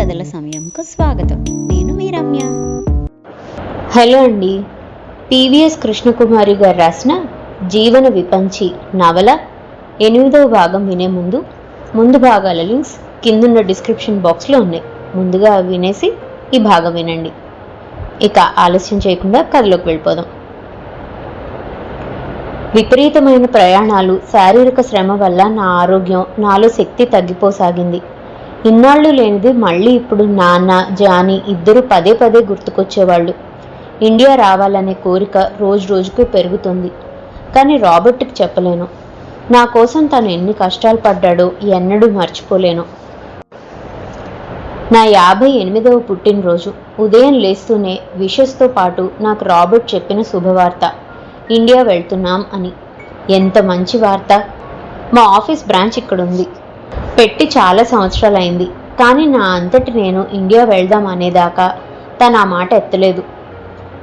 కథల సమయంకు స్వాగతం. నేను మీ రమ్య. హలో అండి. పివిఎస్ కృష్ణకుమారి గారు రాసిన జీవన విపంచి నవల ఎనిమిదవ భాగం వినే ముందు ముందు భాగాల లింక్స్ కిందున్న డిస్క్రిప్షన్ బాక్స్లో ఉన్నాయి. ముందుగా వినేసి ఈ భాగం వినండి. ఇక ఆలస్యం చేయకుండా కథలోకి వెళ్ళిపోదాం. విపరీతమైన ప్రయాణాలు శారీరక శ్రమ వల్ల నా ఆరోగ్యం నాలో శక్తి తగ్గిపోసాగింది. ఇన్నాళ్ళు లేనిది మళ్ళీ ఇప్పుడు నాన్న జానీ ఇద్దరు పదే పదే గుర్తుకొచ్చేవాళ్ళు. ఇండియా రావాలనే కోరిక రోజు రోజుకు పెరుగుతుంది. కానీ రాబర్ట్కి చెప్పలేను. నా కోసం తను ఎన్ని కష్టాలు పడ్డాడో ఎన్నడూ మర్చిపోలేను. నా యాభై ఎనిమిదవ పుట్టినరోజు. ఉదయం లేస్తూనే విషెస్తో పాటు నాకు రాబర్ట్ చెప్పిన శుభవార్త ఇండియా వెళ్తున్నాం అని. ఎంత మంచి వార్త. మా ఆఫీస్ బ్రాంచ్ ఇక్కడ ఉంది పెట్టి చాలా సంవత్సరాలైంది. కానీ నా అంతటి నేను ఇండియా వెళ్దాం అనేదాకా తను ఆ మాట ఎత్తలేదు.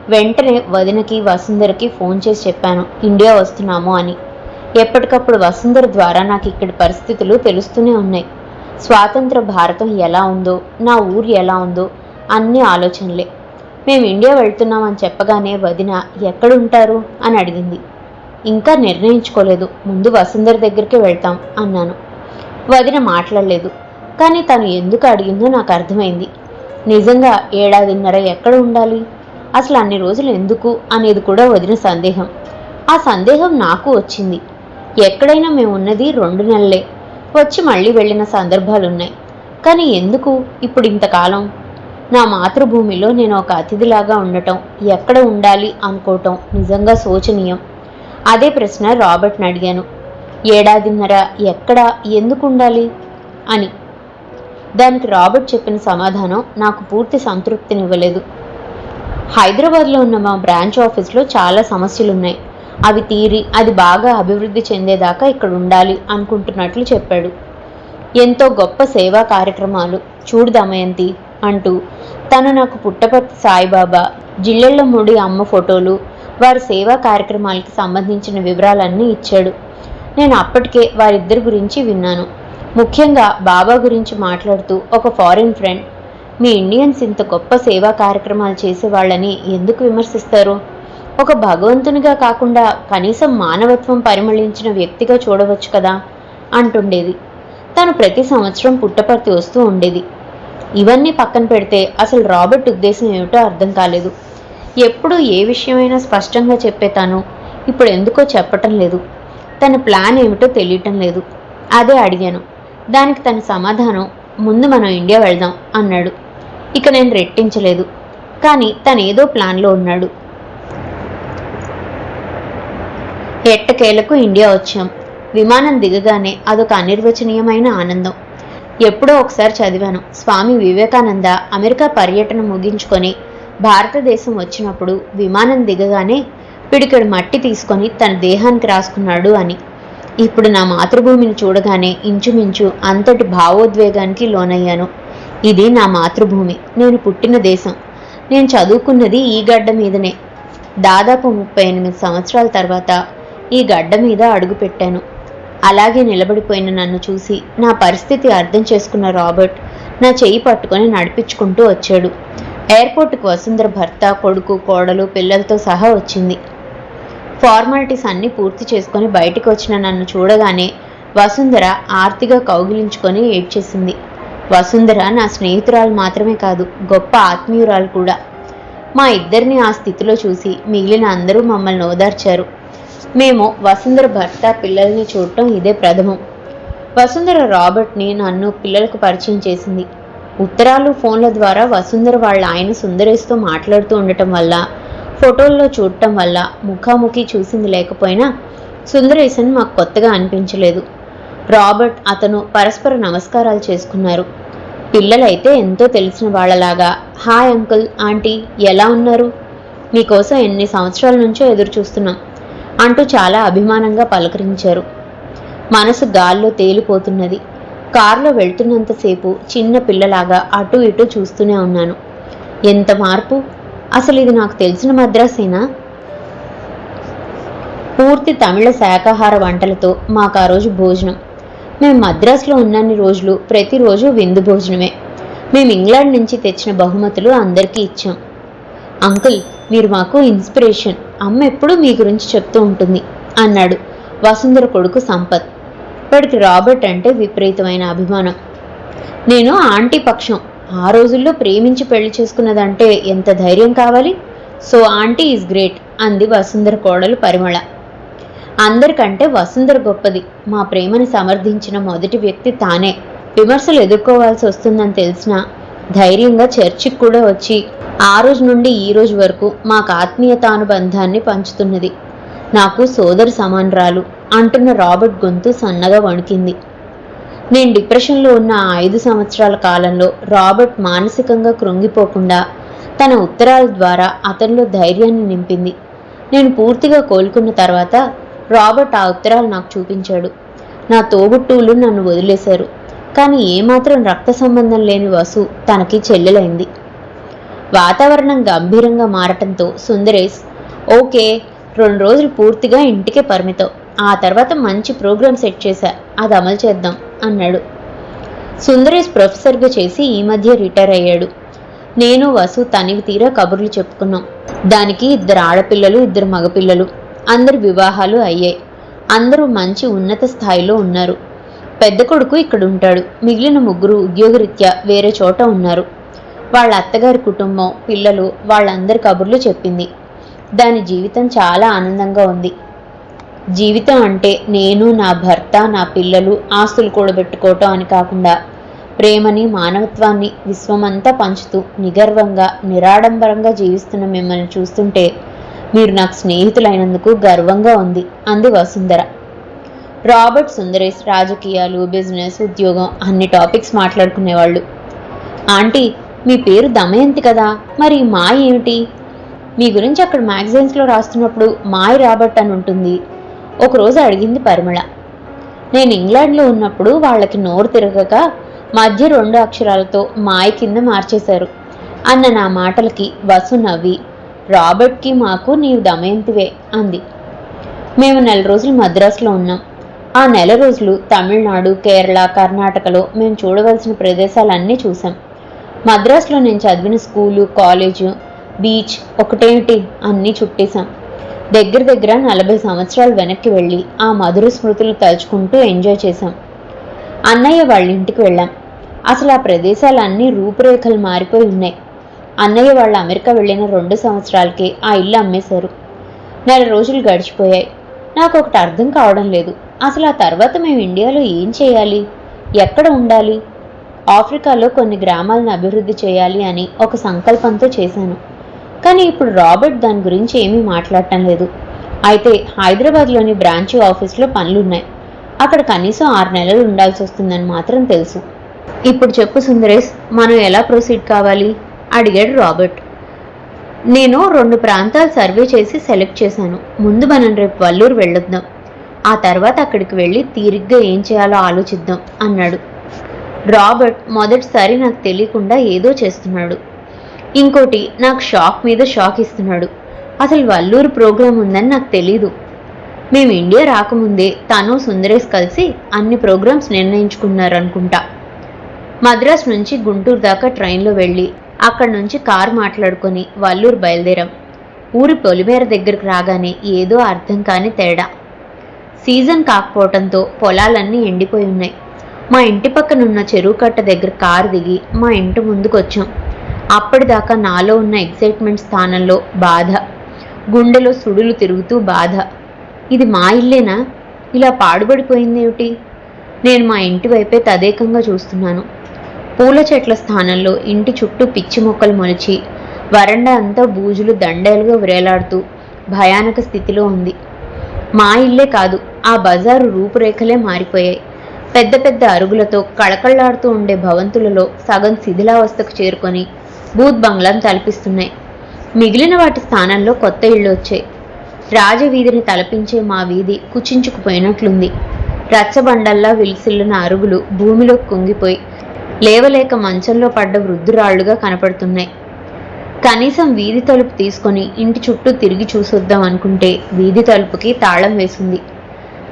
వెంటనే వదినకి వసుంధరకి ఫోన్ చేసి చెప్పాను ఇండియా వస్తున్నాము అని. ఎప్పటికప్పుడు వసుంధర ద్వారా నాకు ఇక్కడి పరిస్థితులు తెలుస్తూనే ఉన్నాయి. స్వాతంత్ర భారతం ఎలా ఉందో నా ఊరు ఎలా ఉందో అన్ని ఆలోచనలే. మేము ఇండియా వెళ్తున్నామని చెప్పగానే వదిన ఎక్కడుంటారు? అని అడిగింది. ఇంకా నిర్ణయించుకోలేదు. ముందు వసుంధర దగ్గరికి వెళ్తాం అన్నాను. వదిన మాట్లాడలేదు. కానీ తను ఎందుకు అడిగిందో నాకు అర్థమైంది. నిజంగా ఏడాదిన్నర ఎక్కడ ఉండాలి? అసలు అన్ని రోజులు ఎందుకు? అనేది కూడా వదిన సందేహం. ఆ సందేహం నాకు వచ్చింది. ఎక్కడైనా మేము ఉన్నది రెండు నెలలే. వచ్చి మళ్ళీ వెళ్ళిన సందర్భాలున్నాయి. కానీ ఎందుకు? ఇప్పుడు ఇంతకాలం? నా మాతృభూమిలో నేను ఒక అతిథిలాగా ఉండటం ఎక్కడ ఉండాలి అనుకోవటం నిజంగా శోచనీయం. అదే ప్రశ్న రాబర్ట్ని అడిగాను. ఏడాదిన్నర ఎక్కడ ఎందుకు ఉండాలి అని. దానికి రాబర్ట్ చెప్పిన సమాధానం నాకు పూర్తి సంతృప్తినివ్వలేదు. హైదరాబాద్లో ఉన్న మా బ్రాంచ్ ఆఫీస్లో చాలా సమస్యలున్నాయి. అవి తీరి అది బాగా అభివృద్ధి చెందేదాకా ఇక్కడ ఉండాలి అనుకుంటున్నట్లు చెప్పాడు. ఎంతో గొప్ప సేవా కార్యక్రమాలు. చూడు దమయంతి అంటూ తను నాకు పుట్టపర్తి సాయిబాబా జిల్లెళ్ళముడి అమ్మ ఫోటోలు వారి సేవా కార్యక్రమాలకి సంబంధించిన వివరాలన్నీ ఇచ్చాడు. నేను అప్పటికే వారిద్దరి గురించి విన్నాను. ముఖ్యంగా బాబా గురించి మాట్లాడుతూ ఒక ఫారిన్ ఫ్రెండ్ మీ ఇండియన్స్ ఇంత గొప్ప సేవా కార్యక్రమాలు చేసేవాళ్ళని ఎందుకు విమర్శిస్తారు? ఒక భగవంతునిగా కాకుండా కనీసం మానవత్వం పరిమళించిన వ్యక్తిగా చూడవచ్చు కదా? అంటుండేది. తను ప్రతి సంవత్సరం పుట్టపర్తి వస్తూ ఉండేది. ఇవన్నీ పక్కన పెడితే అసలు రాబర్ట్ ఉద్దేశం ఏమిటో అర్థం కాలేదు. ఎప్పుడు ఏ విషయమైనా స్పష్టంగా చెప్పే తాను ఇప్పుడు ఎందుకో చెప్పటం లేదు. తన ప్లాన్ ఏమిటో తెలియటం లేదు. అదే అడిగాను. దానికి తన సమాధానం ముందు మనం ఇండియా వెళ్దాం అన్నాడు. ఇక నేను రెట్టించలేదు. కానీ తను ఏదో ప్లాన్లో ఉన్నాడు. ఎట్టకేలకు ఇండియా వచ్చాం. విమానం దిగగానే అదొక అనిర్వచనీయమైన ఆనందం. ఎప్పుడో ఒకసారి చదివాను. స్వామి వివేకానంద అమెరికా పర్యటన ముగించుకొని భారతదేశం వచ్చినప్పుడు విమానం దిగగానే పిడికెడు మట్టి తీసుకొని తన దేహానికి రాసుకున్నాడు అని. ఇప్పుడు నా మాతృభూమిని చూడగానే ఇంచుమించు అంతటి భావోద్వేగానికి లోనయ్యాను. ఇది నా మాతృభూమి. నేను పుట్టిన దేశం. నేను చదువుకున్నది ఈ గడ్డ మీదనే. దాదాపు ముప్పై ఎనిమిది సంవత్సరాల తర్వాత ఈ గడ్డ మీద అడుగుపెట్టాను అలాగే నిలబడిపోయిన నన్ను చూసి నా పరిస్థితి అర్థం చేసుకున్న రాబర్ట్ నా చెయ్యి పట్టుకొని నడిపించుకుంటూ వచ్చాడు. ఎయిర్పోర్ట్కు వసుంధర భర్త కొడుకు కోడలు పిల్లలతో సహా వచ్చింది. ఫార్మాలిటీస్ అన్నీ పూర్తి చేసుకొని బయటికి వచ్చిన నన్ను చూడగానే వసుంధర ఆర్తిగా కౌగిలించుకొని ఏడ్చేసింది వసుంధర నా స్నేహితురాలు మాత్రమే కాదు గొప్ప ఆత్మీయురాలు కూడా. మా ఇద్దరిని ఆ స్థితిలో చూసి మిగిలిన అందరూ మమ్మల్ని ఓదార్చారు. మేము వసుంధర భర్త పిల్లల్ని చూడటం ఇదే ప్రథమం. వసుంధర రాబర్ట్ని నన్ను పిల్లలకు పరిచయం చేసింది. ఉత్తరాలు ఫోన్ల ద్వారా వసుంధర వాళ్ళ ఆయన సుందరేష్తో మాట్లాడుతూ ఉండటం వల్ల ఫోటోల్లో చూడటం వల్ల ముఖాముఖి చూసింది లేకపోయినా సుందరేశన్ మాకు కొత్తగా అనిపించలేదు. రాబర్ట్ అతను పరస్పర నమస్కారాలు చేసుకున్నారు. పిల్లలైతే ఎంతో తెలిసిన వాళ్ళలాగా హాయ్ అంకుల్ ఆంటీ ఎలా ఉన్నారు? మీకోసం ఎన్ని సంవత్సరాల నుంచో ఎదురు చూస్తున్నాం అంటూ చాలా అభిమానంగా పలకరించారు. మనసు గాల్లో తేలిపోతున్నది. కారులో వెళ్తున్నంతసేపు చిన్న పిల్లలాగా అటు ఇటు చూస్తూనే ఉన్నాను. ఎంత మార్పు? అసలు ఇది నాకు తెలిసిన మద్రాసేనా? పూర్తి తమిళ శాకాహార వంటలతో మాకు ఆ రోజు భోజనం. మేము మద్రాసులో ఉన్నన్ని రోజులు ప్రతిరోజు విందు భోజనమే. మేము ఇంగ్లాండ్ నుంచి తెచ్చిన బహుమతులు అందరికీ ఇచ్చాం. అంకుల్ మీరు మాకు ఇన్స్పిరేషన్. అమ్మ ఎప్పుడూ మీ గురించి చెప్తూ ఉంటుంది అన్నాడు వసుంధర కొడుకు సంపత్. వాడికి రాబర్ట్ అంటే విపరీతమైన అభిమానం. నేను ఆంటీ పక్షం ఆ రోజుల్లో ప్రేమించి పెళ్ళి చేసుకున్నదంటే ఎంత ధైర్యం కావాలి? సో ఆంటీ ఈజ్ గ్రేట్ అంది వసుంధర కోడలు పరిమళ. అందరికంటే వసుంధర గొప్పది మా ప్రేమని సమర్థించిన మొదటి వ్యక్తి తానే. విమర్శలు ఎదుర్కోవాల్సి వస్తుందని తెలిసిన ధైర్యంగా చర్చికి కూడా వచ్చి ఆ రోజు నుండి ఈ రోజు వరకు మాకు ఆత్మీయతానుబంధాన్ని పంచుతున్నది. నాకు సోదరి సమానరాలు అంటున్న రాబర్ట్ గొంతు సన్నగా వణికింది. నేను డిప్రెషన్లో ఉన్న ఐదు సంవత్సరాల కాలంలో రాబర్ట్ మానసికంగా కృంగిపోకుండా తన ఉత్తరాల ద్వారా అతనిలో ధైర్యాన్ని నింపింది. నేను పూర్తిగా కోలుకున్న తర్వాత రాబర్ట్ ఆ ఉత్తరాలు నాకు చూపించాడు. నా తోబుట్టువులు నన్ను వదిలేశారు. కానీ ఏమాత్రం రక్త సంబంధం లేని వసు తనకి చెల్లెలైంది. వాతావరణం గంభీరంగా మారటంతో సుందరేష్ ఓకే రెండు రోజులు పూర్తిగా ఇంటికే పరిమితం. ఆ తర్వాత మంచి ప్రోగ్రామ్ సెట్ చేశా. అది అమలు చేద్దాం. అన్నాడు. సుందరేష్ ప్రొఫెసర్గా చేసి ఈ మధ్య రిటైర్ అయ్యాడు. నేను వసు తనివి తీరా కబుర్లు చెప్పుకున్నాం. దానికి ఇద్దరు ఆడపిల్లలు ఇద్దరు మగపిల్లలు. అందరి వివాహాలు అయ్యాయి. అందరూ మంచి ఉన్నత స్థాయిలో ఉన్నారు. పెద్ద కొడుకు ఇక్కడ ఉంటాడు. మిగిలిన ముగ్గురు ఉద్యోగరీత్యా వేరే చోట ఉన్నారు. వాళ్ళ అత్తగారి కుటుంబం పిల్లలు వాళ్ళందరి కబుర్లు చెప్పింది. దాని జీవితం చాలా ఆనందంగా ఉంది. జీవితం అంటే నేను నా భర్త నా పిల్లలు ఆస్తులు కూడబెట్టుకోవటం అని కాకుండా ప్రేమని మానవత్వాన్ని విశ్వమంతా పంచుతూ నిగర్వంగా నిరాడంబరంగా జీవిస్తున్న మిమ్మల్ని చూస్తుంటే మీరు నాకు స్నేహితులైనందుకు గర్వంగా ఉంది. అంది వసుంధర. రాబర్ట్ సుందరేష్ రాజకీయాలు బిజినెస్ ఉద్యోగం అన్ని టాపిక్స్ మాట్లాడుకునేవాళ్ళు. ఆంటీ మీ పేరు దమయంతి కదా? మరి మా ఏమిటి మీ గురించి అక్కడ మ్యాగజైన్స్లో రాస్తున్నప్పుడు మాయ్ రాబర్ట్ అని ఉంటుంది. ఒకరోజు అడిగింది పరిమళ. నేను ఇంగ్లాండ్లో ఉన్నప్పుడు వాళ్ళకి నోరు తిరగక మధ్య రెండు అక్షరాలతో మాయ కింద మార్చేశారు. అన్న నా మాటలకి బస్సు నవ్వి రాబర్ట్కి మాకు నీవు దమయంతివే అంది. మేము నెల రోజులు మద్రాసులో ఉన్నాం. ఆ నెల రోజులు తమిళనాడు కేరళ కర్ణాటకలో మేము చూడవలసిన ప్రదేశాలన్నీ చూసాం మద్రాసులో నేను చదివిన స్కూలు కాలేజు బీచ్ ఒకటేమిటి? అన్నీ చుట్టేశాం. దగ్గర దగ్గర నలభై సంవత్సరాలు వెనక్కి వెళ్ళి ఆ మధుర స్మృతులు తలుచుకుంటూ ఎంజాయ్ చేశాం. అన్నయ్య వాళ్ళ ఇంటికి వెళ్ళాం. అసలు ఆ ప్రదేశాలన్నీ రూపురేఖలు మారిపోయి ఉన్నాయి. అన్నయ్య వాళ్ళు అమెరికా వెళ్ళిన రెండు సంవత్సరాలకి ఆ ఇల్లు అమ్మేశారు. నెల రోజులు గడిచిపోయాయి. నాకు ఒకటి అర్థం కావడం లేదు. అసలు ఆ తర్వాత మేము ఇండియాలో ఏం చేయాలి? ఎక్కడ ఉండాలి? ఆఫ్రికాలో కొన్ని గ్రామాలను అభివృద్ధి చేయాలి అని ఒక సంకల్పంతో చేశాను. కానీ ఇప్పుడు రాబర్ట్ దాని గురించి ఏమీ మాట్లాడటం లేదు. అయితే హైదరాబాద్లోని బ్రాంచ్ ఆఫీస్లో పనులున్నాయి. అక్కడ కనీసం ఆరు నెలలు ఉండాల్సి వస్తుందని మాత్రం తెలుసు. ఇప్పుడు చెప్పు సుందరేష్ మనం ఎలా ప్రొసీడ్ కావాలి? అడిగాడు రాబర్ట్. నేను రెండు ప్రాంతాలు సర్వే చేసి సెలెక్ట్ చేశాను. ముందు మనం రేపు వల్లూరు వెళ్ళొద్దాం. ఆ తర్వాత అక్కడికి వెళ్ళి తీరిగ్గా ఏం చేయాలో ఆలోచిద్దాం అన్నాడు. రాబర్ట్ మొదటిసారి నాకు తెలియకుండా ఏదో చేస్తున్నాడు. ఇంకోటి నాకు షాక్ మీద షాక్ ఇస్తున్నాడు. అసలు వల్లూరు ప్రోగ్రాం ఉందని నాకు తెలీదు. మేము ఇండియా రాకముందే తను సుందరేష్ కలిసి అన్ని ప్రోగ్రామ్స్ నిర్ణయించుకున్నారు అనుకుంటా మద్రాస్ నుంచి గుంటూరు దాకా ట్రైన్లో వెళ్ళి అక్కడి నుంచి కారు మాట్లాడుకొని వల్లూరు బయలుదేరాం. ఊరి పొలిమేర దగ్గరకు రాగానే ఏదో అర్థం కాని తేడా. సీజన్ కాకపోవటంతో పొలాలన్నీ ఎండిపోయి ఉన్నాయి. మా ఇంటి పక్కనున్న చెరువు కట్ట దగ్గర కారు దిగి మా ఇంటి ముందుకు వచ్చాం అప్పటిదాకా నాలో ఉన్న ఎగ్జైట్మెంట్ స్థానంలో బాధ. గుండెలో సుడులు తిరుగుతూ బాధ. ఇది మా ఇల్లేనా? ఇలా పాడుబడిపోయిందేమిటి? నేను మా ఇంటి వైపే తదేకంగా చూస్తున్నాను. పూల చెట్ల స్థానంలో ఇంటి చుట్టూ పిచ్చి మొక్కలు మొలిచి వరండా అంతా బూజులు దండేలుగా వ్రేలాడుతూ భయానక స్థితిలో ఉంది. మా ఇల్లే కాదు ఆ బజారు రూపురేఖలే మారిపోయాయి. పెద్ద పెద్ద అరుగులతో కళకళలాడుతూ ఉండే భవంతులలో సగం శిథిలావస్థకు చేరుకొని బూత్ బంగ్లాను తలపిస్తున్నాయి. మిగిలిన వాటి స్థానంలో కొత్త ఇళ్ళు వచ్చాయి. రాజవీధిని తలపించే మా వీధి కుచించుకుపోయినట్లుంది. రచ్చబండల్లా విలిసిల్లిన అరుగులు భూమిలో కుంగిపోయి లేవలేక మంచంలో పడ్డ వృద్ధురాళ్ళుగా కనపడుతున్నాయి. కనీసం వీధి తలుపు తీసుకొని ఇంటి చుట్టూ తిరిగి చూసొద్దాం అనుకుంటే వీధి తలుపుకి తాళం వేసింది.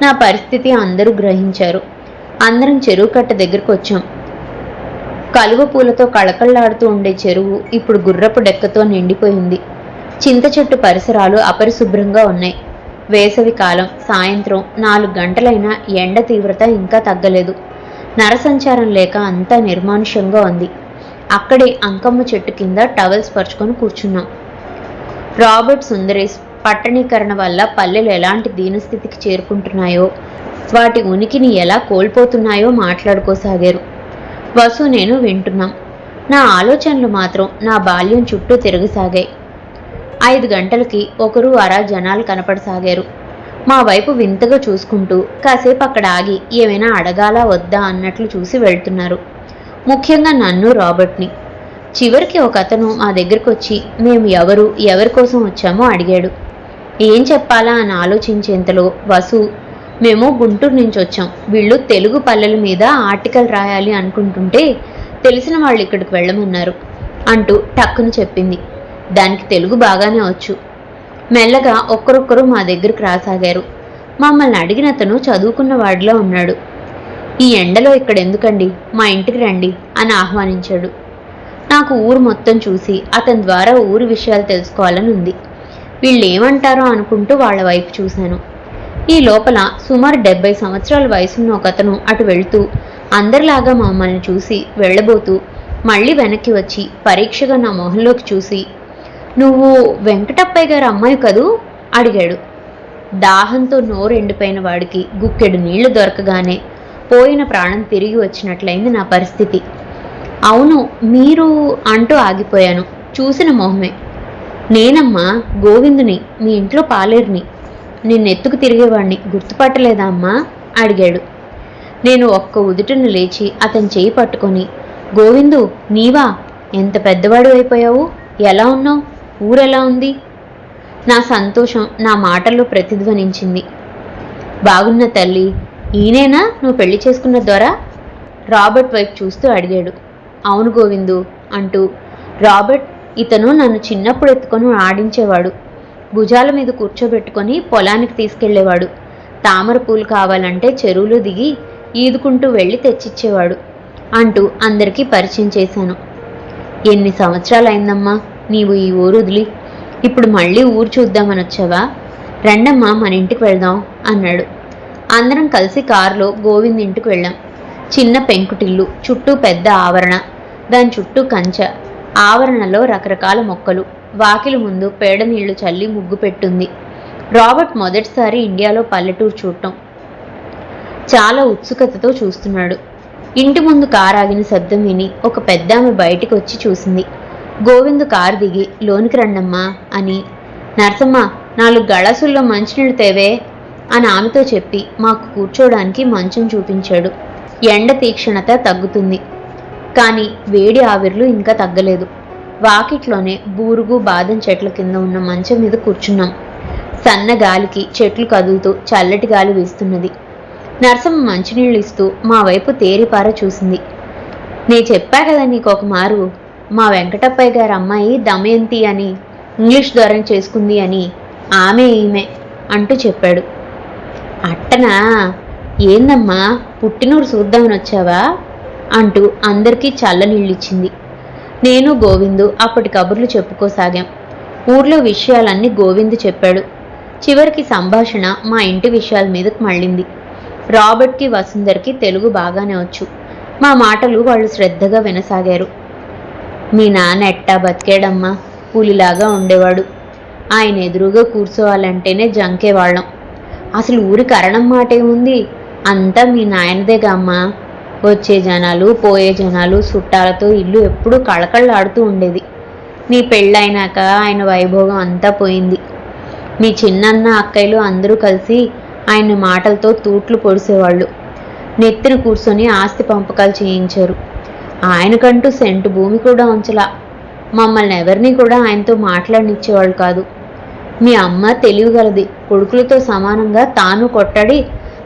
నా పరిస్థితి అందరూ గ్రహించారు. అందరం చెరువు కట్ట దగ్గరకు వచ్చాం కలువ పూలతో కళకళలాడుతూ ఉండే చెరువు ఇప్పుడు గుర్రపు డెక్కతో నిండిపోయింది. చింత చెట్టు పరిసరాలు అపరిశుభ్రంగా ఉన్నాయి. వేసవి కాలం సాయంత్రం నాలుగు గంటలైనా ఎండ తీవ్రత ఇంకా తగ్గలేదు. నరసంచారం లేక అంతా నిర్మానుష్యంగా ఉంది. అక్కడే అంకమ్మ చెట్టు కింద టవల్స్ పరుచుకొని కూర్చున్నాం. రాబర్ట్ సుందరేష్ పట్టణీకరణ వల్ల పల్లెలు ఎలాంటి దీనస్థితికి చేరుకుంటున్నాయో వాటి ఉనికిని ఎలా కోల్పోతున్నాయో మాట్లాడుకోసాగారు. వసు నేను వింటున్నాం. నా ఆలోచనలు మాత్రం నా బాల్యం చుట్టూ తిరగసాగాయి. ఐదు గంటలకి ఒకరు అరా జనాలు కనపడసాగారు. మా వైపు వింతగా చూసుకుంటూ కాసేపు అక్కడ ఆగి ఏమైనా అడగాలా వద్దా అన్నట్లు చూసి వెళ్తున్నారు. ముఖ్యంగా నన్ను రాబర్ట్ని. చివరికి ఒక అతను మా దగ్గరికి వచ్చి మేము ఎవరు ఎవరి కోసం వచ్చామో అడిగాడు. ఏం చెప్పాలా అని ఆలోచించేంతలో వసు మేము గుంటూరు నుంచి వచ్చాం. వీళ్ళు తెలుగు పల్లెల మీద ఆర్టికల్ రాయాలి అనుకుంటుంటే తెలిసిన వాళ్ళు ఇక్కడికి వెళ్ళమన్నారు అంటూ టక్కును చెప్పింది. దానికి తెలుగు బాగానే వచ్చు. మెల్లగా ఒక్కరొక్కరు మా దగ్గరకు రాసాగారు. మమ్మల్ని అడిగిన అతను చదువుకున్న వాడిలో ఉన్నాడు. ఈ ఎండలో ఇక్కడ ఎందుకండి? మా ఇంటికి రండి అని ఆహ్వానించాడు. నాకు ఊరు మొత్తం చూసి అతని ద్వారా ఊరి విషయాలు తెలుసుకోవాలని ఉంది. వీళ్ళు ఏమంటారో అనుకుంటూ వాళ్ళ వైపు చూశాను. ఈ లోపల సుమారు డెబ్బై సంవత్సరాల వయసున్న ఒక అతను అటు వెళ్తూ అందరిలాగా మమ్మల్ని చూసి వెళ్ళబోతూ మళ్ళీ వెనక్కి వచ్చి పరీక్షగా నా మొహంలోకి చూసి నువ్వు వెంకటప్పయ్య గారు అమ్మాయి కదూ? అడిగాడు. దాహంతో నోరు ఎండిపోయిన వాడికి గుక్కెడు నీళ్ళు దొరకగానే పోయిన ప్రాణం తిరిగి వచ్చినట్లయింది నా పరిస్థితి. అవును మీరు అంటూ ఆగిపోయాను. చూసిన మొహమే. నేనమ్మా గోవిందుని మీ ఇంట్లో పాలేరుని. నిన్నెత్తుకు తిరిగేవాణ్ణి గుర్తుపట్టలేదా అమ్మా? అడిగాడు. నేను ఒక్క ఉదుటను లేచి అతని చేయి పట్టుకొని గోవిందు నీవా? ఎంత పెద్దవాడు అయిపోయావు? ఎలా ఉన్నావు? ఊరెలా ఉంది? నా సంతోషం నా మాటల్లో ప్రతిధ్వనించింది. బాగున్న తల్లి ఈయనేనా నువ్వు పెళ్ళి చేసుకున్న ద్వారా రాబర్ట్ వైపు చూస్తూ అడిగాడు. అవును గోవిందు అంటూ రాబర్ట్ ఇతను నన్ను చిన్నప్పుడు ఎత్తుకొని ఆడించేవాడు. భుజాల మీద కూర్చోబెట్టుకొని పొలానికి తీసుకెళ్ళేవాడు. తామర పూలు కావాలంటే చెరువులో దిగి ఈదుకుంటూ వెళ్ళి తెచ్చిచ్చేవాడు అంటూ అందరికీ పరిచయం చేశాను. ఎన్ని సంవత్సరాలైందమ్మా నీవు ఈ ఊరు వదిలి? ఇప్పుడు మళ్ళీ ఊరు చూద్దామని వచ్చావా? రండమ్మా మన ఇంటికి వెళ్దాం అన్నాడు. అందరం కలిసి కారులో గోవింద్ ఇంటికి వెళ్ళాం. చిన్న పెంకుటిల్లు చుట్టూ పెద్ద ఆవరణ దాని చుట్టూ కంచె ఆవరణలో రకరకాల మొక్కలు. వాకిలి ముందు పేడ నీళ్ళు చల్లి ముగ్గు పెట్టుంది. రాబర్ట్ మొదటిసారి ఇండియాలో పల్లెటూరు చూడటం. చాలా ఉత్సుకతతో చూస్తున్నాడు. ఇంటి ముందు కారు ఆగిన శబ్దం విని ఒక పెద్దామె బయటికి వచ్చి చూసింది. గోవిందు కారు దిగి లోనికి రండమ్మా అని నర్సమ్మ నాలుగు గళసుల్లో మంచినీళ్ళు తేవే అని ఆమెతో చెప్పి మాకు కూర్చోడానికి మంచం చూపించాడు. ఎండ తీక్షణత తగ్గుతుంది. కానీ వేడి ఆవిర్లు ఇంకా తగ్గలేదు. వాకిట్లోనే బూరుగు బాదం చెట్ల కింద ఉన్న మంచం మీద కూర్చున్నాం. సన్న గాలికి చెట్లు కదులుతూ చల్లటి గాలి వీస్తున్నది. నరసమ్మ మంచినీళ్ళు ఇస్తూ మా వైపు తేరిపార చూసింది. నే చెప్పా కదా నీకు ఒక మారు మా వెంకటప్పయ్య గారి అమ్మాయి దమయంతి అని ఇంగ్లీష్ ద్వారా చేసుకుంది అని ఆమె ఈమె అంటూ చెప్పాడు. అట్టనా? ఏందమ్మా పుట్టినూరు చూద్దామని వచ్చావా? అంటూ అందరికీ చల్లనీళ్ళిచ్చింది నేను గోవిందు అప్పటి కబుర్లు చెప్పుకోసాగాం. ఊర్లో విషయాలన్నీ గోవిందు చెప్పాడు. చివరికి సంభాషణ మా ఇంటి విషయాల మీదకు మళ్ళింది. రాబర్ట్కి వసుందర్కి తెలుగు బాగానే వచ్చు. మా మాటలు వాళ్ళు శ్రద్ధగా వినసాగారు. మీ నాన్న ఎట్టా బతికేడమ్మా? పులిలాగా ఉండేవాడు. ఆయన ఎదురుగా కూర్చోవాలంటేనే జంకేవాళ్ళం. అసలు ఊరి కరణం మాట ఏముంది అంతా మీ నాయనదేగా అమ్మా? వచ్చే జనాలు పోయే జనాలు చుట్టాలతో ఇల్లు ఎప్పుడూ కళకళలాడుతూ ఉండేది. నీ పెళ్ళైనాక ఆయన వైభోగం అంతా పోయింది. మీ చిన్నన్న అక్కయ్యలు అందరూ కలిసి ఆయన మాటలతో తూట్లు పొడిసేవాళ్ళు. నెత్తిన కూర్చొని ఆస్తి పంపకాలు చేయించారు. ఆయనకంటూ సెంటు భూమి కూడా ఉంచలా. మమ్మల్ని ఎవరిని కూడా ఆయనతో మాట్లాడనిచ్చేవాళ్ళు కాదు. మీ అమ్మ తెలివిగలది. కొడుకులతో సమానంగా తాను కొట్టడి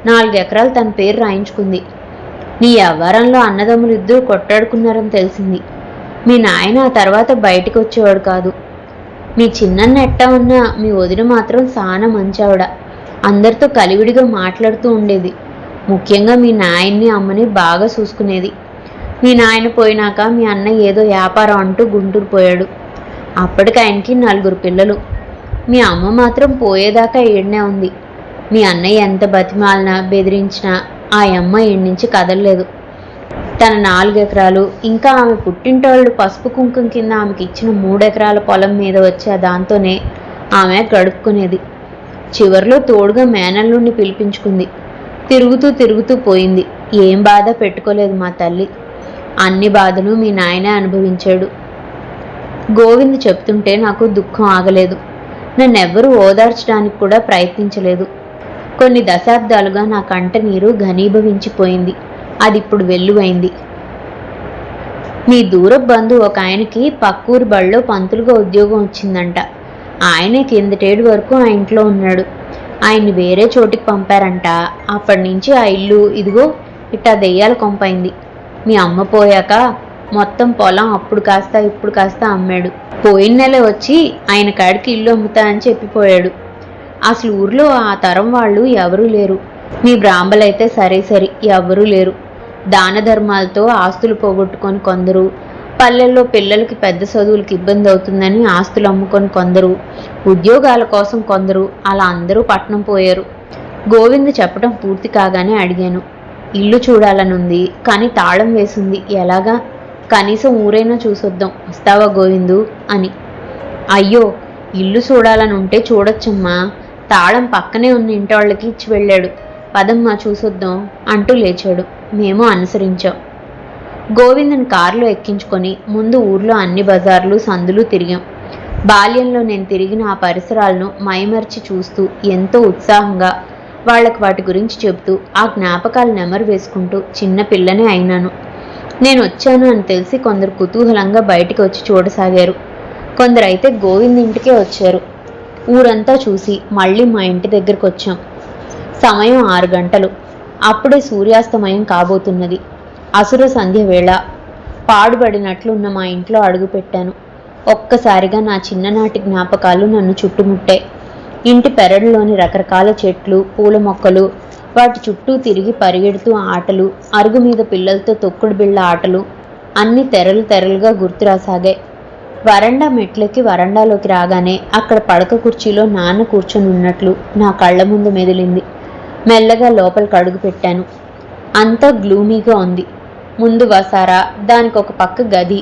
నాలుగు ఎకరాలు తన పేరు రాయించుకుంది. నీ వ్యవహారంలో అన్నదమ్ములు ఇద్దరు కొట్టాడుకున్నారని తెలిసింది. మీ నాయన ఆ తర్వాత బయటికి వచ్చేవాడు కాదు. మీ చిన్నన్న ఎట్టా ఉన్నా మీ వదిన మాత్రం సానా మంచావిడ అందరితో కలివిడిగా మాట్లాడుతూ ఉండేది. ముఖ్యంగా మీ నాయన్ని అమ్మని బాగా చూసుకునేది. మీ నాయన పోయినాక మీ అన్నయ్య ఏదో వ్యాపారం అంటూ గుంటూరు పోయాడు. అప్పటికి ఆయనకి నలుగురు పిల్లలు. మీ అమ్మ మాత్రం పోయేదాకా ఏడ్నే ఉంది. మీ అన్నయ్య ఎంత బతిమాలినా బెదిరించినా ఆ అమ్మ నుంచి కదలలేదు. తన నాలుగెకరాలు ఇంకా ఆమె పుట్టింటోళ్ళు పసుపు కుంకుమ కింద ఆమెకి ఇచ్చిన మూడెకరాల పొలం మీద వచ్చే దాంతోనే ఆమె గడుపుకునేది. చివర్లో తోడుగా మేనల్లుండి పిలిపించుకుంది. తిరుగుతూ తిరుగుతూ పోయింది. ఏం బాధ పెట్టుకోలేదు మా తల్లి. అన్ని బాధలు మీ నాయనే అనుభవించాడు. గోవింద్ చెప్తుంటే నాకు దుఃఖం ఆగలేదు. నన్నెవ్వరూ ఓదార్చడానికి కూడా ప్రయత్నించలేదు. కొన్ని దశాబ్దాలుగా నా కంట నీరు ఘనీభవించిపోయింది. అది ఇప్పుడు వెల్లువైంది. మీ దూర బంధు ఒక ఆయనకి పక్కూరు బళ్ళో పంతులుగా ఉద్యోగం వచ్చిందంట. ఆయనే కిందటేడు వరకు ఆ ఇంట్లో ఉన్నాడు. ఆయన్ని వేరే చోటికి పంపారంట. అప్పటి నుంచి ఆ ఇల్లు ఇదిగో ఇట్టా దెయ్యాల కొంపైంది. మీ అమ్మ పోయాక మొత్తం పొలం అప్పుడు కాస్త ఇప్పుడు కాస్త అమ్మాడు. పోయిన నెల వచ్చి ఆయన కాడికి ఇల్లు అమ్ముతా అని చెప్పిపోయాడు. అసలు ఊర్లో ఆ తరం వాళ్ళు ఎవరూ లేరు. మీ బ్రాహ్మలైతే సరే సరే ఎవరూ లేరు. దాన ధర్మాలతో ఆస్తులు పోగొట్టుకొని కొందరు పల్లెల్లో పిల్లలకి పెద్ద చదువులకు ఇబ్బంది అవుతుందని ఆస్తులు అమ్ముకొని కొందరు ఉద్యోగాల కోసం కొందరు అలా అందరూ పట్నం పోయారు. గోవింద్ చెప్పడం పూర్తి కాగానే అడిగాను. ఇల్లు చూడాలనుంది కానీ తాళం వేసింది. ఎలాగా? కనీసం ఊరైనా చూసొద్దాం. వస్తావా గోవిందు? అని. అయ్యో ఇల్లు చూడాలని ఉంటే చూడొచ్చమ్మా. తాళం పక్కనే ఉన్న ఇంటోళ్ళకి ఇచ్చి వెళ్ళాడు. పదమ్మా చూసొద్దాం అంటూ లేచాడు. మేము అనుసరించాం. గోవిందన్ కారులో ఎక్కించుకొని ముందు ఊర్లో అన్ని బజార్లు సందులు తిరిగాం. బాల్యంలో నేను తిరిగిన ఆ పరిసరాలను మైమర్చి చూస్తూ ఎంతో ఉత్సాహంగా వాళ్ళకి వాటి గురించి చెబుతూ ఆ జ్ఞాపకాలు నెమరు వేసుకుంటూ చిన్న పిల్లనే అయినాను. నేను వచ్చాను అని తెలిసి కొందరు కుతూహలంగా బయటికి వచ్చి చూడసాగారు. కొందరైతే గోవింద్ ఇంటికే వచ్చారు. ఊరంతా చూసి మళ్ళీ మా ఇంటి దగ్గరకు వచ్చాం సమయం ఆరు గంటలు. అప్పుడే సూర్యాస్తమయం కాబోతున్నది. అసుర సంధ్య వేళ. పాడుబడినట్లున్న మా ఇంట్లో అడుగుపెట్టాను ఒక్కసారిగా నా చిన్ననాటి జ్ఞాపకాలు నన్ను చుట్టుముట్టాయి ఇంటి పెరడులోని రకరకాల చెట్లు పూల మొక్కలు వాటి చుట్టూ తిరిగి పరిగెడుతూ ఆటలు అరుగు మీద పిల్లలతో తొక్కుడు బిళ్ళ ఆటలు అన్ని తెరలు తెరలుగా గుర్తురాసాగాయి. వరండా మెట్లెక్కి వరండాలోకి రాగానే అక్కడ పడక కుర్చీలో నాన్న కూర్చొని ఉన్నట్లు నా కళ్ళ ముందు మెదిలింది. మెల్లగా లోపలికి అడుగు పెట్టాను. అంతా గ్లూమీగా ఉంది. ముందు వసారా దానికి ఒక పక్క గది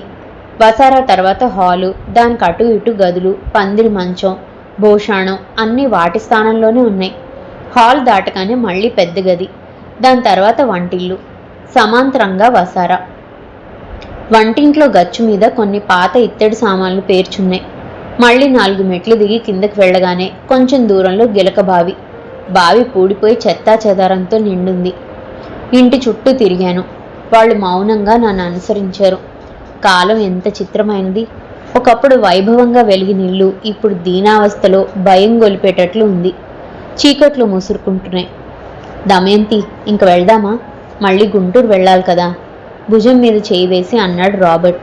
వసారా తర్వాత హాలు దానికి అటు ఇటు గదులు పందిరి మంచం భోషాణం అన్నీ వాటి స్థానంలోనే ఉన్నాయి. హాల్ దాటగానే మళ్ళీ పెద్ద గది దాని తర్వాత వంటిల్లు. సమాంతరంగా వసారా. వంటింట్లో గచ్చు మీద కొన్ని పాత ఇత్తడి సామాన్లు పేర్చున్నాయి. మళ్ళీ నాలుగు మెట్లు దిగి కిందకి వెళ్ళగానే కొంచెం దూరంలో గిలక బావి. బావి పూడిపోయి చెత్తా చెదారంతో నిండుంది. ఇంటి చుట్టూ తిరిగాను. వాళ్ళు మౌనంగా నన్ను అనుసరించారు. కాలం ఎంత చిత్రమైనది. ఒకప్పుడు వైభవంగా వెలిగిన ఇల్లు ఇప్పుడు దీనావస్థలో భయం గొలిపేటట్లు ఉంది. చీకట్లు ముసురుకుంటున్నాయి. దమయంతి ఇంక వెళ్దామా? మళ్ళీ గుంటూరు వెళ్ళాలి కదా. భుజం మీద చేయి వేసి అన్నాడు రాబర్ట్.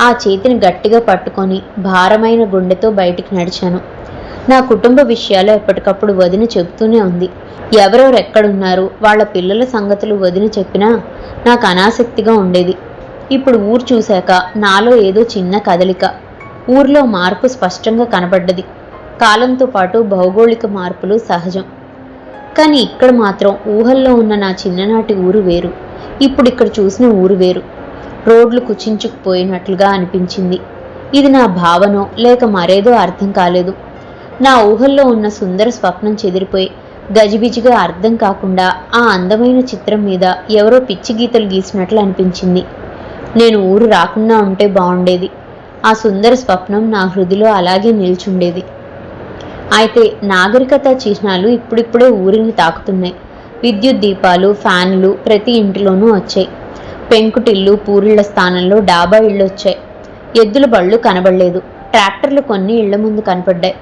ఆ చేతిని గట్టిగా పట్టుకొని భారమైన గుండెతో బయటికి నడిచాను. నా కుటుంబ విషయాలు ఎప్పటికప్పుడు వదిన చెబుతూనే ఉంది. ఎవరెవరు ఎక్కడున్నారు? వాళ్ళ పిల్లల సంగతులు వదిన చెప్పినా నాకు అనాసక్తిగా ఉండేది. ఇప్పుడు ఊరు చూశాక నాలో ఏదో చిన్న కదలిక. ఊర్లో మార్పు స్పష్టంగా కనబడ్డది. కాలంతో పాటు భౌగోళిక మార్పులు సహజం. కానీ ఇక్కడ మాత్రం ఊహల్లో ఉన్న నా చిన్ననాటి ఊరు వేరు. ఇప్పుడు ఇక్కడ చూసిన ఊరు వేరు. రోడ్లు కుచించుకుపోయినట్లుగా అనిపించింది. ఇది నా భావనో లేక మరేదో అర్థం కాలేదు. నా ఊహల్లో ఉన్న సుందర స్వప్నం చెదిరిపోయి గజిబిజిగా అర్థం కాకుండా ఆ అందమైన చిత్రం మీద ఎవరో పిచ్చి గీతలు గీసినట్లు అనిపించింది. నేను ఊరు రాకుండా ఉంటే బాగుండేది ఆ సుందర స్వప్నం నా హృదిలో అలాగే నిల్చుండేది. అయితే నాగరికత చిహ్నాలు ఇప్పుడిప్పుడే ఊరిని తాకుతున్నాయి. విద్యుత్ దీపాలు ఫ్యాన్లు ప్రతి ఇంటిలోనూ వచ్చాయి. పెంకుటిల్లు పూరిళ్ళ స్థానంలో డాబా ఇళ్ళు వచ్చాయి ఎద్దుల బళ్ళు కనబడలేదు. ట్రాక్టర్లు కొన్ని ఇళ్ళ ముందు కనపడ్డాయి.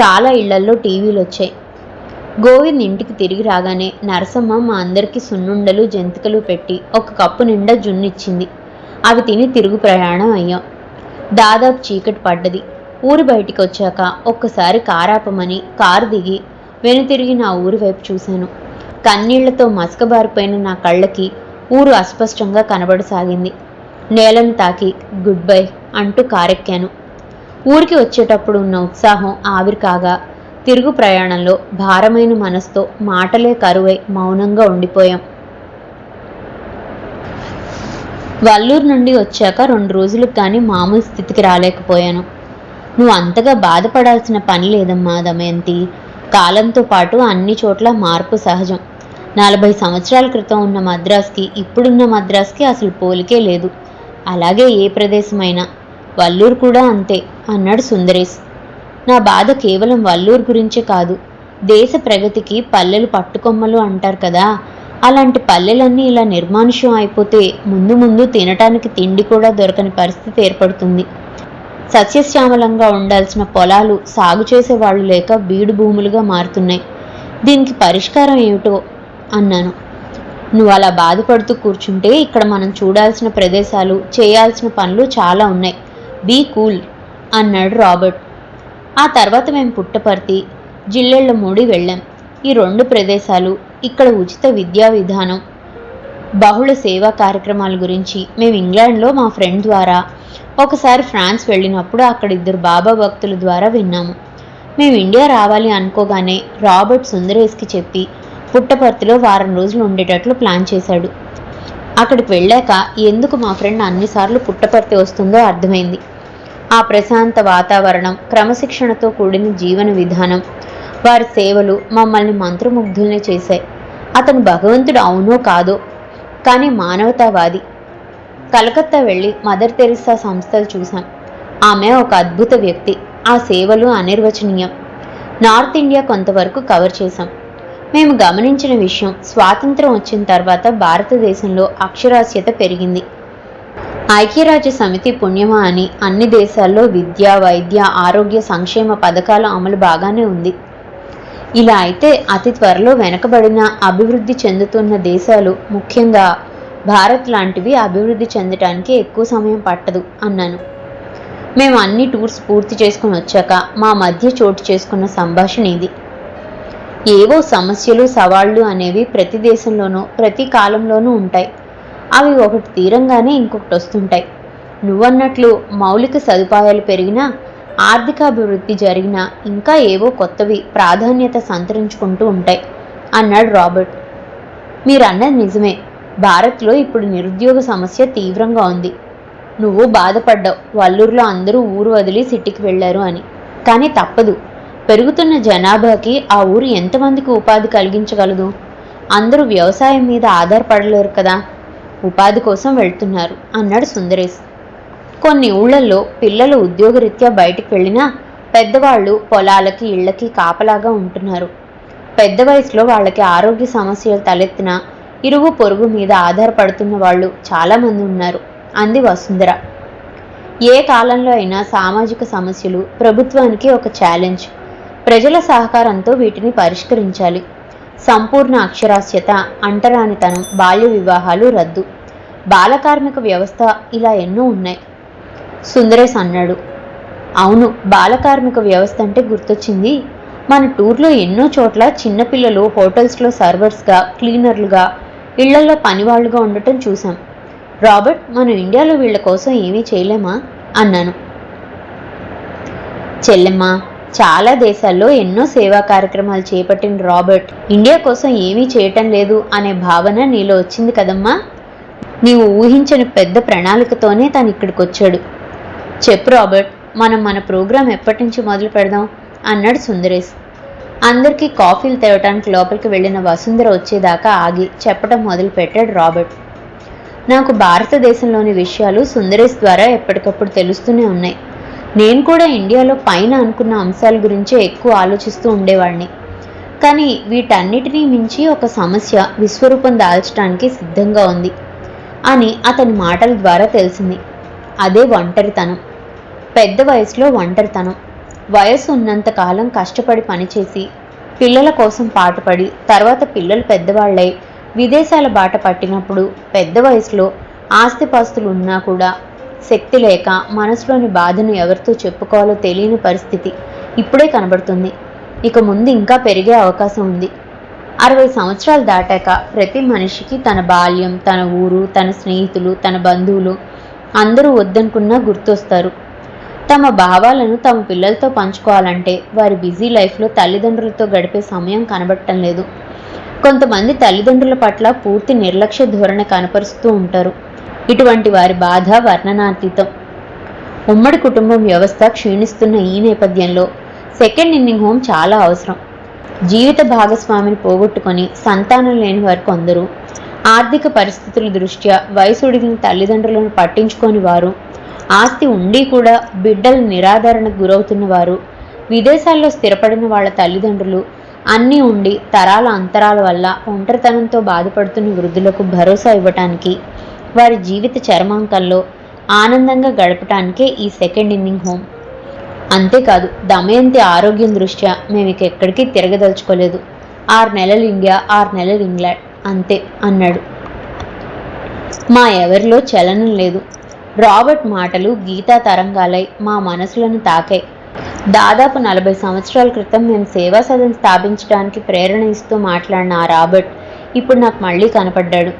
చాలా ఇళ్ళల్లో టీవీలు వచ్చాయి గోవింద్ ఇంటికి తిరిగి రాగానే నరసమ్మ మా అందరికీ సున్నుండలు జంతికలు పెట్టి ఒక కప్పు నిండా జున్నిచ్చింది. అవి తిని తిరుగు ప్రయాణం అయ్యాం. దాదాపు చీకటి పడ్డది. ఊరి బయటికి వచ్చాక ఒక్కసారి కారాపమని కారు దిగి వెనుతిరిగి నా ఊరి వైపు చూశాను. కన్నీళ్ళతో మసకబారిపోయిన నా కళ్ళకి ఊరు అస్పష్టంగా కనబడసాగింది. నేలను తాకి గుడ్ బై అంటూ కారెక్కాను. ఊరికి వచ్చేటప్పుడు ఉన్న ఉత్సాహం ఆవిరి కాగా తిరుగు ప్రయాణంలో భారమైన మనసుతో మాటలే కరువై మౌనంగా ఉండిపోయాం. వల్లూరు నుండి వచ్చాక రెండు రోజులకు కానీ మామూలు స్థితికి రాలేకపోయాను. నువ్వు అంతగా బాధపడాల్సిన పని లేదమ్మా దమయంతి. కాలంతో పాటు అన్ని చోట్ల మార్పు సహజం. నలభై సంవత్సరాల క్రితం ఉన్న మద్రాస్కి ఇప్పుడున్న మద్రాస్కి అసలు పోలికే లేదు. అలాగే ఏ ప్రదేశమైనా. వల్లూరు కూడా అంతే అన్నాడు సుందరేష్ నా బాధ కేవలం వల్లూరు గురించే కాదు. దేశ ప్రగతికి పల్లెలు పట్టుకొమ్మలు అంటారు కదా. అలాంటి పల్లెలన్నీ ఇలా నిర్మానుష్యం అయిపోతే ముందు ముందు తినటానికి తిండి కూడా దొరకని పరిస్థితి ఏర్పడుతుంది. సస్యశ్యామలంగా ఉండాల్సిన పొలాలు సాగు చేసే వాళ్ళు లేక బీడు భూములుగా మారుతున్నాయి. దీనికి పరిష్కారం ఏమిటో అన్నాను. నువ్వు అలా బాధపడుతూ కూర్చుంటే ఇక్కడ మనం చూడాల్సిన ప్రదేశాలు చేయాల్సిన పనులు చాలా ఉన్నాయి. బీ కూల్ అన్నాడు రాబర్ట్. ఆ తర్వాత మేము పుట్టపర్తి జిల్లెళ్ళ మూడి వెళ్ళాం. ఈ రెండు ప్రదేశాలు ఇక్కడ ఉచిత విద్యా విధానం బహుళ సేవా కార్యక్రమాల గురించి మేము ఇంగ్లాండ్లో మా ఫ్రెండ్ ద్వారా ఒకసారి ఫ్రాన్స్ వెళ్ళినప్పుడు అక్కడ ఇద్దరు బాబా భక్తుల ద్వారా విన్నాము. మేము ఇండియా రావాలి అనుకోగానే రాబర్ట్ సుందరేష్కి చెప్పి పుట్టపర్తిలో వారం రోజులు ఉండేటట్లు ప్లాన్ చేశాడు. అక్కడికి వెళ్ళాక ఎందుకు మా ఫ్రెండ్ అన్నిసార్లు పుట్టపర్తి వస్తుందో అర్థమైంది. ఆ ప్రశాంత వాతావరణం క్రమశిక్షణతో కూడిన జీవన విధానం వారి సేవలు మమ్మల్ని మంత్రముగ్ధుల్ని చేశాయి. అతను భగవంతుడు అవునో కాదో కానీ మానవతావాది. కలకత్తా వెళ్ళి మదర్ తెరిసా సంస్థలు చూశాం. ఆమె ఒక అద్భుత వ్యక్తి ఆ సేవలు అనిర్వచనీయం. నార్త్ ఇండియా కొంతవరకు కవర్ చేశాం. మేము గమనించిన విషయం స్వాతంత్రం వచ్చిన తర్వాత భారతదేశంలో అక్షరాస్యత పెరిగింది. ఐక్యరాజ్య సమితి పుణ్యమా అని అన్ని దేశాల్లో విద్య వైద్య ఆరోగ్య సంక్షేమ పథకాల అమలు బాగానే ఉంది. ఇలా అయితే అతి త్వరలో వెనకబడిన అభివృద్ధి చెందుతున్న దేశాలు ముఖ్యంగా భారత్ లాంటివి అభివృద్ధి చెందటానికి ఎక్కువ సమయం పట్టదు అన్నాను. మేము అన్ని టూర్స్ పూర్తి చేసుకుని వచ్చాక మా మధ్య చోటు చేసుకున్న సంభాషణ ఇది. ఏవో సమస్యలు సవాళ్ళు అనేవి ప్రతి దేశంలోనూ ప్రతి కాలంలోనూ ఉంటాయి. అవి ఒకటి తీరంగానే ఇంకొకటి వస్తుంటాయి. నువ్వన్నట్లు మౌలిక సదుపాయాలు పెరిగినా ఆర్థికాభివృద్ధి జరిగినా ఇంకా ఏవో కొత్తవి ప్రాధాన్యత సంతరించుకుంటూ ఉంటాయి అన్నాడు రాబర్ట్. మీరన్నది నిజమే. భారత్లో ఇప్పుడు నిరుద్యోగ సమస్య తీవ్రంగా ఉంది. నువ్వు బాధపడ్డావు. వల్లూరులో అందరూ ఊరు వదిలి సిటీకి వెళ్ళారు అని. కానీ తప్పదు. పెరుగుతున్న జనాభాకి ఆ ఊరు ఎంతమందికి ఉపాధి కలిగించగలదు? అందరూ వ్యవసాయం మీద ఆధారపడలేరు కదా. ఉపాధి కోసం వెళ్తున్నారు అన్నాడు సుందరేష్ కొన్ని ఊళ్ళల్లో పిల్లలు ఉద్యోగరీత్యా బయటికి వెళ్ళినా పెద్దవాళ్ళు పొలాలకి ఇళ్ళకి కాపలాగా ఉంటున్నారు. పెద్ద వయసులో వాళ్ళకి ఆరోగ్య సమస్యలు తలెత్తిన ఇరుగు పొరుగు మీద ఆధారపడుతున్న వాళ్ళు చాలామంది ఉన్నారు అంది వసుంధర. ఏ కాలంలో అయినా సామాజిక సమస్యలు ప్రభుత్వానికి ఒక ఛాలెంజ్ ప్రజల సహకారంతో వీటిని పరిష్కరించాలి. సంపూర్ణ అక్షరాస్యత అంటరానితనం బాల్య వివాహాలు రద్దు. బాలకార్మిక వ్యవస్థ ఇలా ఎన్నో ఉన్నాయి. సుందరేశ్ అన్నాడు. అవును బాలకార్మిక వ్యవస్థ అంటే గుర్తొచ్చింది. మన టూర్లో ఎన్నో చోట్ల చిన్నపిల్లలు హోటల్స్లో సర్వర్స్గా క్లీనర్లుగా ఇళ్ళలో పనివాళ్ళుగా ఉండటం చూశాం. రాబర్ట్ మనం ఇండియాలో వీళ్ళ కోసం ఏమీ చేయలేమా? అన్నాను. చెల్లెమ్మా చాలా దేశాల్లో ఎన్నో సేవా కార్యక్రమాలు చేపట్టిన రాబర్ట్ ఇండియా కోసం ఏమీ చేయటం లేదు అనే భావన నీలో వచ్చింది కదమ్మా? నీవు ఊహించని పెద్ద ప్రణాళికతోనే తను ఇక్కడికి వచ్చాడు. చెప్పు రాబర్ట్ మనం మన ప్రోగ్రాం ఎప్పటి నుంచి మొదలు పెడదాం? అన్నాడు సుందరేష్. అందరికీ కాఫీలు తేవటానికి లోపలికి వెళ్ళిన వసుంధర వచ్చేదాకా ఆగి చెప్పడం మొదలుపెట్టాడు రాబర్ట్. నాకు భారతదేశంలోని విషయాలు సుందరేష్ ద్వారా ఎప్పటికప్పుడు తెలుస్తూనే ఉన్నాయి. నేను కూడా ఇండియాలో పైన అనుకున్న అంశాల గురించే ఎక్కువ ఆలోచిస్తూ ఉండేవాడిని. కానీ వీటన్నిటినీ మించి ఒక సమస్య విశ్వరూపం దాల్చడానికి సిద్ధంగా ఉంది అని అతని మాటల ద్వారా తెలిసింది. అదే ఒంటరితనం. పెద్ద వయసులో ఒంటరితనం. వయసు ఉన్నంత కాలం కష్టపడి పనిచేసి పిల్లల కోసం పాటుపడి తర్వాత పిల్లలు పెద్దవాళ్ళై విదేశాల బాట పట్టినప్పుడు పెద్ద వయసులో ఆస్తిపాస్తులు ఉన్నా కూడా శక్తి లేక మనసులోని బాధను ఎవరితో చెప్పుకోవాలో తెలియని పరిస్థితి ఇప్పుడే కనబడుతుంది. ఇక ముందు ఇంకా పెరిగే అవకాశం ఉంది. అరవై సంవత్సరాలు దాటాక ప్రతి మనిషికి తన బాల్యం తన ఊరు తన స్నేహితులు తన బంధువులు అందరూ వద్దనుకున్నా గుర్తొస్తారు. తమ భావాలను తమ పిల్లలతో పంచుకోవాలంటే వారి బిజీ లైఫ్లో తల్లిదండ్రులతో గడిపే సమయం కనబడటం లేదు. కొంతమంది తల్లిదండ్రుల పట్ల పూర్తి నిర్లక్ష్య ధోరణి కనపరుస్తూ ఉంటారు. ఇటువంటి వారి బాధ వర్ణనాతీతం. ఉమ్మడి కుటుంబం వ్యవస్థ క్షీణిస్తున్న ఈ నేపథ్యంలో సెకండ్ ఇన్నింగ్ హోమ్ చాలా అవసరం. జీవిత భాగస్వామిని పోగొట్టుకొని సంతానం లేని వారు కొందరు ఆర్థిక పరిస్థితుల దృష్ట్యా వయసుడిగిన తల్లిదండ్రులను పట్టించుకోని వారు ఆస్తి ఉండి కూడా బిడ్డల నిరాదరణకు గురవుతున్న వారు విదేశాల్లో స్థిరపడిన వాళ్ళ తల్లిదండ్రులు అన్నీ ఉండి తరాల అంతరాల వల్ల ఒంటరితనంతో బాధపడుతున్న వృద్ధులకు భరోసా ఇవ్వటానికి వారి జీవిత చరమాంకంలో ఆనందంగా గడపటానికే ఈ సెకండ్ ఇన్నింగ్ హోమ్ అంతేకాదు దమయంతి ఆరోగ్యం దృష్ట్యా మేము ఇక ఎక్కడికి తిరగదలుచుకోలేదు. ఆరు నెలలు ఇండియా ఆరు నెలలు ఇంగ్లాండ్ అంతే అన్నాడు. మా ఎవరిలో చలనం లేదు. రాబర్ట్ మాటలు గీతా తరంగాలై మా మనసులను తాకాయి. దాదాపు నలభై సంవత్సరాల క్రితం మేము సేవా సదన్ స్థాపించడానికి ప్రేరణ ఇస్తూ మాట్లాడిన ఆ రాబర్ట్ ఇప్పుడు నాకు మళ్ళీ కనపడ్డాడు.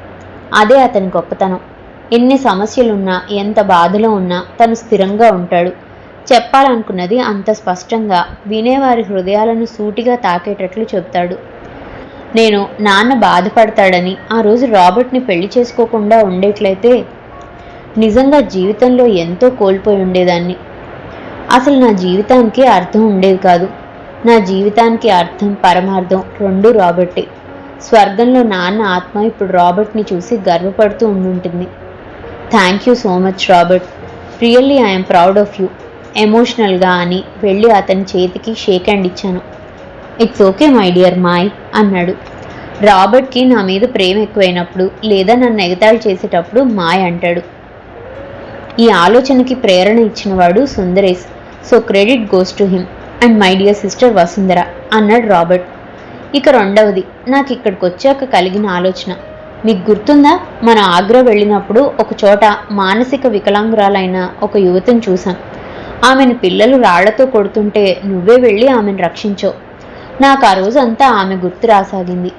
అదే అతని గొప్పతనం. ఎన్ని సమస్యలున్నా ఎంత బాధలో ఉన్నా తను స్థిరంగా ఉంటాడు. చెప్పాలనుకున్నది అంత స్పష్టంగా వినేవారి హృదయాలను సూటిగా తాకేటట్లు చెప్తాడు నేను నాన్న బాధపడతాడని ఆ రోజు రాబర్ట్ని పెళ్ళి చేసుకోకుండా ఉండేట్లయితే నిజంగా జీవితంలో ఎంతో కోల్పోయి ఉండేదాన్ని. అసలు నా జీవితానికి అర్థం ఉండేది కాదు. నా జీవితానికి అర్థం పరమార్థం రెండు రాబర్టే. స్వర్గంలో నాన్న ఆత్మ ఇప్పుడు రాబర్ట్ని చూసి గర్వపడుతూ ఉండుంటుంది. Thank you so much Robert. Really I'm proud of you. ఎమోషనల్గా అని వెళ్ళి అతని చేతికి షేక్ హ్యాండ్ ఇచ్చాను. ఇట్స్ ఓకే మై డియర్ మాయ్ అన్నాడు. రాబర్ట్కి నా మీద ప్రేమ ఎక్కువైనప్పుడు లేదా నన్ను ఎగతాళి చేసేటప్పుడు మాయ్ అంటాడు. ఈ ఆలోచనకి ప్రేరణ ఇచ్చినవాడు Sundaresh. So credit goes to him. And my dear sister Vasundhara అన్నాడు రాబర్ట్. ఇక రెండవది నాకు ఇక్కడికి వచ్చాక కలిగిన ఆలోచన. మీకు గుర్తుందా? మన ఆగ్రా వెళ్ళినప్పుడు ఒక చోట మానసిక వికలాంగురాలైన ఒక యువతిని చూశాం. ఆమెను పిల్లలు రాళ్ళతో కొడుతుంటే నువ్వే వెళ్ళి ఆమెను రక్షించావు నాకు ఆ రోజంతా ఆమె గుర్తు రాసాగింది.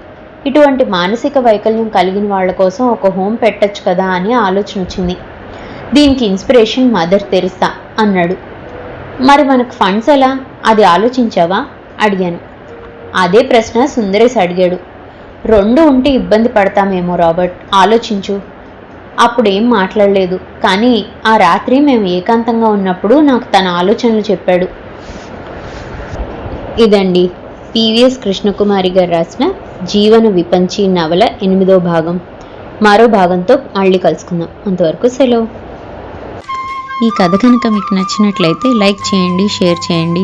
ఇటువంటి మానసిక వైకల్యం కలిగిన వాళ్ళ కోసం ఒక హోమ్ పెట్టొచ్చు కదా అని ఆలోచన వచ్చింది. దీనికి ఇన్స్పిరేషన్ మదర్ తెరిసా అన్నాడు. మరి మనకు ఫండ్స్ ఎలా? అది ఆలోచించావా? అడిగాను. అదే ప్రశ్న సుందరేశ్ అడిగాడు. రెండు ఉంటే ఇబ్బంది పడతామేమో రాబర్ట్ ఆలోచించు. అప్పుడేం మాట్లాడలేదు కానీ ఆ రాత్రి మేము ఏకాంతంగా ఉన్నప్పుడు నాకు తన ఆలోచనలు చెప్పాడు. ఇదండి పివిఎస్ కృష్ణకుమారి గారు రాసిన జీవన విపంచి నవల ఎనిమిదో భాగం. మరో భాగంతో మళ్ళీ కలుసుకుందాం. అంతవరకు సెలవు. ఈ కథ కనుక మీకు నచ్చినట్లయితే లైక్ చేయండి షేర్ చేయండి.